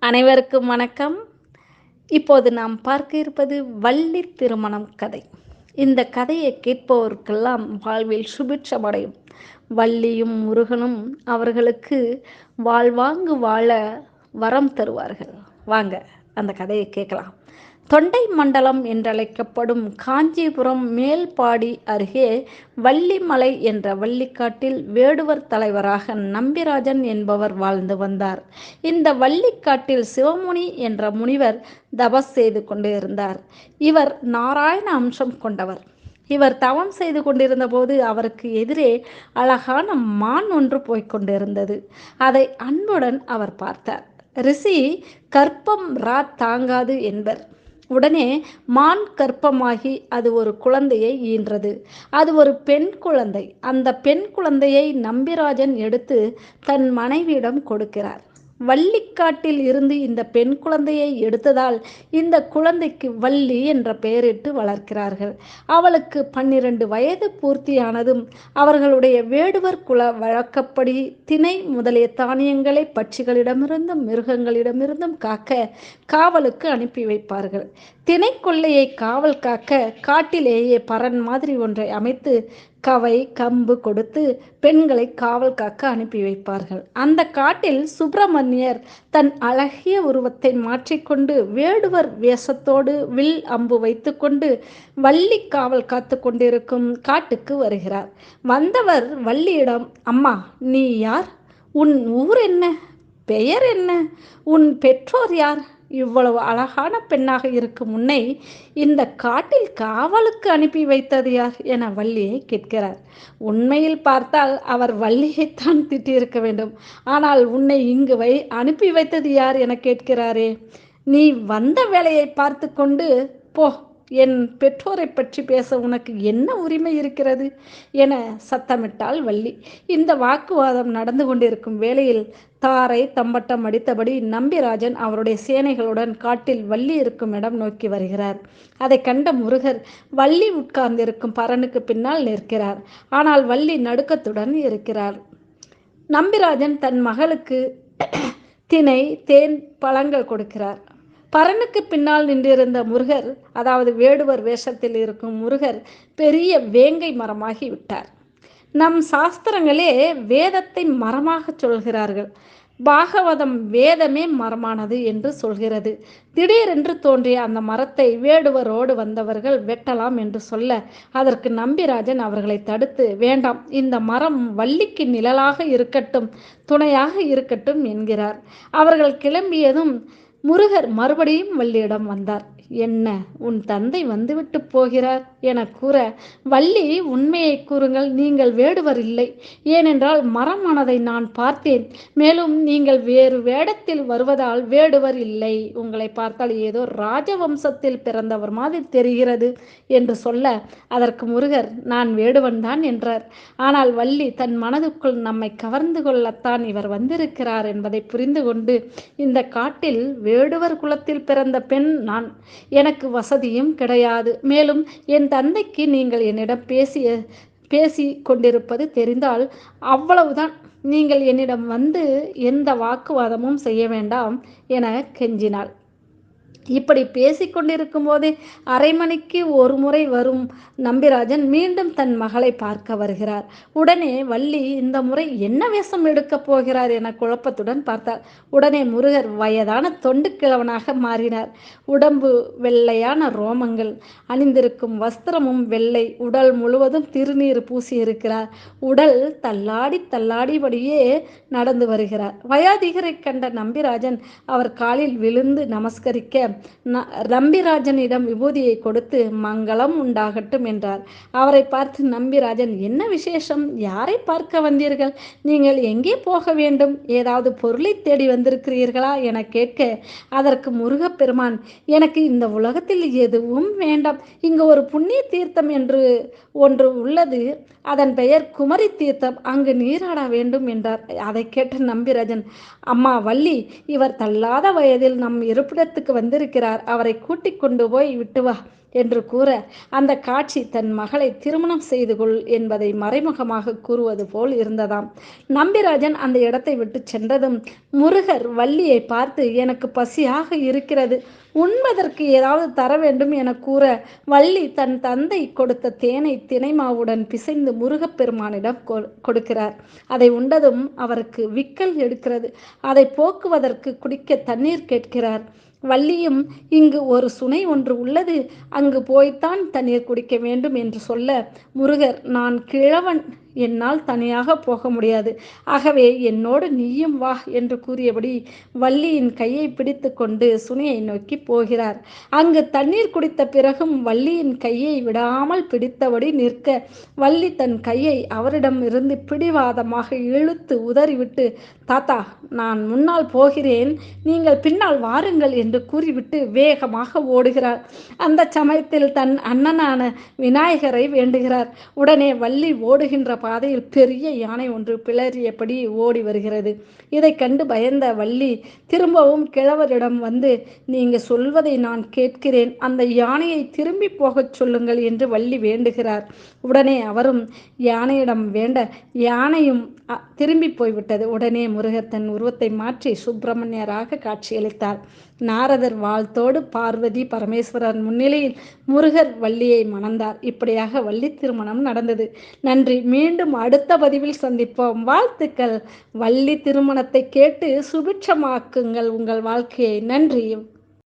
அனைவருக்கும் வணக்கம். இப்போது நாம் பார்க்க இருப்பது வள்ளி திருமணம் கதை. இந்த கதையை கேட்பவருக்கெல்லாம் வாழ்வில் சுபிட்சமடையும் வள்ளியும் முருகனும் அவர்களுக்கு வாழ்வாங்கு வாழ வரம் தருவார்கள். வாங்க அந்த கதையை கேட்கலாம். தொண்டை மண்டலம் என்றழைக்கப்படும் காஞ்சிபுரம் மேல்பாடி அருகே வள்ளிமலை என்ற வள்ளிக்காட்டில் வேடுவர் தலைவராக நம்பிராஜன் என்பவர் வாழ்ந்து வந்தார். இந்த வள்ளிக்காட்டில் சிவமுனி என்ற முனிவர் தபஸ் செய்து கொண்டு இருந்தார் இவர் நாராயண அம்சம் கொண்டவர். இவர் தவம் செய்து கொண்டிருந்த போது அவருக்கு எதிரே அழகான மான் ஒன்று போய்கொண்டிருந்தது அதை அன்புடன் அவர் பார்த்தார். ரிஷி கற்பம் ரா தாங்காது என்பர். உடனே மான் கற்பமாகி அது ஒரு குழந்தையை ஈன்றது. அது ஒரு பெண் குழந்தை. அந்த பெண் குழந்தையை நம்பிராஜன் எடுத்து தன் மனைவியிடம் கொடுக்கிறார். வள்ளிக்காட்டில் இருந்து இந்த பெண் குழந்தையை எடுத்ததால் இந்த குழந்தைக்கு வள்ளி என்ற பெயரிட்டு வளர்க்கிறார்கள். அவளுக்கு பன்னிரண்டு வயது பூர்த்தியானதும் அவர்களுடைய வேடுவர் குல வழக்கப்படி திணை முதலிய தானியங்களை பட்சிகளிடமிருந்தும் மிருகங்களிடமிருந்தும் காக்க காவலுக்கு அனுப்பி வைப்பார்கள். திணை கொள்ளையை காவல் காக்க காட்டிலேயே பரன் மாதிரி ஒன்றை அமைத்து கவை கம்பு கொடுத்து பெண்களை காவல் காக்க அனுப்பி வைப்பார்கள். அந்த காட்டில் சுப்பிரமணியர் தன் அழகிய உருவத்தை மாற்றிக்கொண்டு வேடுவர் வேஷத்தோடு வில் அம்பு வைத்துக்கொண்டு வள்ளி காவல் காத்து கொண்டிருக்கும் காட்டுக்கு வருகிறார். வந்தவர் வள்ளியிடம் அம்மா நீ யார்? உன் ஊர் என்ன? பெயர் என்ன? உன் பெற்றோர் யார்? இவ்வளவு அழகான பெண்ணாக இருக்கும் முன்னை இந்த காட்டில் காவலுக்கு அனுப்பி வைத்தது யார் என வள்ளியை கேட்கிறார். உண்மையில் பார்த்தால் அவர் வள்ளியைத்தான் திட்டியிருக்க வேண்டும். ஆனால் உன்னை இங்கு வை அனுப்பி வைத்தது யார் என கேட்கிறாரே. நீ வந்த வேலையை பார்த்து கொண்டு போ. என் பெற்றோரை பற்றி பேச உனக்கு என்ன உரிமை இருக்கிறது? என சத்தமிட்டாள் வள்ளி. இந்த வாக்குவாதம் நடந்து கொண்டிருக்கும் வேளையில் தாரை தம்பட்டம் அடித்தபடி நம்பிராஜன் அவருடைய சேனைகளுடன் காட்டில் வள்ளி இருக்கும் இடம் நோக்கி வருகிறார். அதை கண்ட முருகர் வள்ளி உட்கார்ந்திருக்கும் பரனுக்கு பின்னால் நிற்கிறார். ஆனால் வள்ளி நடுக்கத்துடன் இருக்கிறார். நம்பிராஜன் தன் மகளுக்கு திணை தேன் பழங்கள் கொடுக்கிறார். பரனுக்கு பின்னால் நின்றிருந்த முருகர் அதாவது வேடுவர் வேஷத்தில் இருக்கும் முருகர் பெரிய வேங்கை மரமாகி விட்டார். நம் சாஸ்திரங்களே வேதத்தை மரமாக சொல்கிறார்கள். பாகவதம் வேதமே மரமானது என்று சொல்கிறது. திடீரென்று தோன்றிய அந்த மரத்தை வேடுவரோடு வந்தவர்கள் வெட்டலாம் என்று சொல்ல அதற்கு நம்பிராஜன் அவர்களை தடுத்து வேண்டாம் இந்த மரம் வள்ளிக்கு நிழலாக இருக்கட்டும் துணையாக இருக்கட்டும் என்கிறார். அவர்கள் கிளம்பியதும் முருகர் மறுபடியும் வள்ளியிடம் வந்தார். என்ன உன் தந்தை வந்துவிட்டு போகிறார் என கூற வள்ளி உண்மையை கூறுங்கள் நீங்கள் வேடுவர் இல்லை. ஏனென்றால் மரமானதை நான் பார்த்தேன். மேலும் நீங்கள் வேறு வேடத்தில் வருவதால் வேடுவர் இல்லை. உங்களை பார்த்தால் ஏதோ ராஜவம்சத்தில் பிறந்தவர் மாதிரி தெரிகிறது என்று சொல்ல அதற்கு முருகர் நான் வேடுவன் தான் என்றார். ஆனால் வள்ளி தன் மனதுக்குள் நம்மை கவர்ந்து கொள்ளத்தான் இவர் வந்திருக்கிறார் என்பதை புரிந்து கொண்டு இந்த காட்டில் வேடுவர் குலத்தில் பிறந்த பெண் நான். எனக்கு வசதியும் கிடையாது. மேலும் என் தந்தைக்கு நீங்கள் என்னிடம் பேசிய பேசி கொண்டிருப்பது தெரிந்தால் அவ்வளவுதான். நீங்கள் என்னிடம் வந்து எந்த வாக்குவாதமும் செய்ய வேண்டாம் என கெஞ்சினாள். இப்படி பேசிக்கொண்டிருக்கும் போதே அரை மணிக்கு ஒரு முறை வரும் நம்பிராஜன் மீண்டும் தன் மகளை பார்க்க வருகிறார். உடனே வள்ளி இந்த முறை என்ன வேஷம் எடுக்கப் போகிறார் என குழப்பத்துடன் பார்த்தார் உடனே முருகர் வயதான தொண்டு கிழவனாக மாறினார். உடம்பு வெள்ளையான ரோமங்கள் அணிந்திருக்கும் வஸ்திரமும் வெள்ளை உடல் முழுவதும் திருநீர் பூசி இருக்கிறார் உடல் தள்ளாடி தள்ளாடிபடியே நடந்து வருகிறார். வயாதிகரை கண்ட நம்பிராஜன் அவர் காலில் விழுந்து நமஸ்கரிக்க நம்பிராஜனிடம் விபூதியை கொடுத்து மங்களம் உண்டாகட்டும் என்றார். அவரை பார்த்து நம்பிராஜன் என்ன விசேஷம்? யாரை பார்க்க வந்தீர்கள்? நீங்கள் எங்கே போக வேண்டும்? ஏதாவது பொருளை தேடி வந்திருக்கிறீர்களா? என கேட்க அதற்கு முருகப்பெருமான் எனக்கு இந்த உலகத்தில் எதுவும் வேண்டாம். இங்கு ஒரு புண்ணிய தீர்த்தம் என்று ஒன்று உள்ளது. அதன் பெயர் குமரி தீர்த்தம். அங்கு நீராட வேண்டும் என்றார். அதை கேட்ட நம்பிராஜன் அம்மா வள்ளி இவர் தள்ளாத வயதில் நம் இருப்பிடத்துக்கு வந்திருக்கிறார் அவரை கூட்டிக் கொண்டு போய் விட்டு வா என்று கூற அந்த காட்சி தன் மகளை திருமணம் செய்து கொள் என்பதை மறைமுகமாக கூறுவது போல் இருந்ததாம். நம்பிராஜன் அந்த இடத்தை விட்டு சென்றதும் முருகர் வள்ளியை பார்த்து எனக்கு பசியாக இருக்கிறது. உண்பதற்கு ஏதாவது தர வேண்டும் என கூற வள்ளி தன் தந்தை கொடுத்த தேனை தினைமாவுடன் பிசைந்து முருகப்பெருமானிடம் கொடுக்கிறார். அதை உண்டதும் அவருக்கு விக்கல் எடுக்கிறது. அதை போக்குவதற்கு குடிக்க தண்ணீர் கேட்கிறார். வள்ளியும் இங்கு ஒரு சுனை ஒன்று உள்ளது அங்கு போய்த்தான் தண்ணீர் குடிக்க வேண்டும் என்று சொல்ல முருகர் நான் கிழவன் என்னால் தனியாக போக முடியாது. ஆகவே என்னோடு நீயும் வா என்று கூறியபடி வள்ளியின் கையை பிடித்து கொண்டு சுனையை நோக்கி போகிறார். அங்கு தண்ணீர் குடித்த பிறகும் வள்ளியின் கையை விடாமல் பிடித்தபடி நிற்க வள்ளி தன் கையை அவரிடம் இருந்து பிடிவாதமாக இழுத்து உதறிவிட்டு தாத்தா நான் முன்னால் போகிறேன். நீங்கள் பின்னால் வாருங்கள் என்று கூறிவிட்டு வேகமாக ஓடுகிறார். அந்த சமயத்தில் தன் அண்ணனான விநாயகரை வேண்டுகிறார். உடனே வள்ளி ஓடுகின்ற பாதையில் பெரிய யானை ஒன்று பிளறியபடி ஓடி வருகிறது. இதை கண்டு பயந்த வள்ளி திரும்பவும் கிழவரிடம் வந்து நீங்க சொல்வதை நான் கேட்கிறேன். அந்த யானையை திரும்பி போகச் சொல்லுங்கள் என்று வள்ளி வேண்டுகிறார். உடனே அவரும் யானையிடம் வேண்ட யானையும் திரும்பி போய்விட்டது. உடனே முருகத்தன் உருவத்தை மாற்றி சுப்பிரமணியராக காட்சியளித்தார். நாரதர் வாழ்த்தோடு பார்வதி பரமேஸ்வரர் முன்னிலையில் முருகர் வள்ளியை மணந்தார். இப்படியாக வள்ளி திருமணம் நடந்தது. நன்றி. மீண்டும் அடுத்த பதிவில் சந்திப்போம். வாழ்த்துக்கள். வள்ளி திருமணத்தை கேட்டு சுபிட்சமாக்குங்கள் உங்கள் வாழ்க்கையை. நன்றி.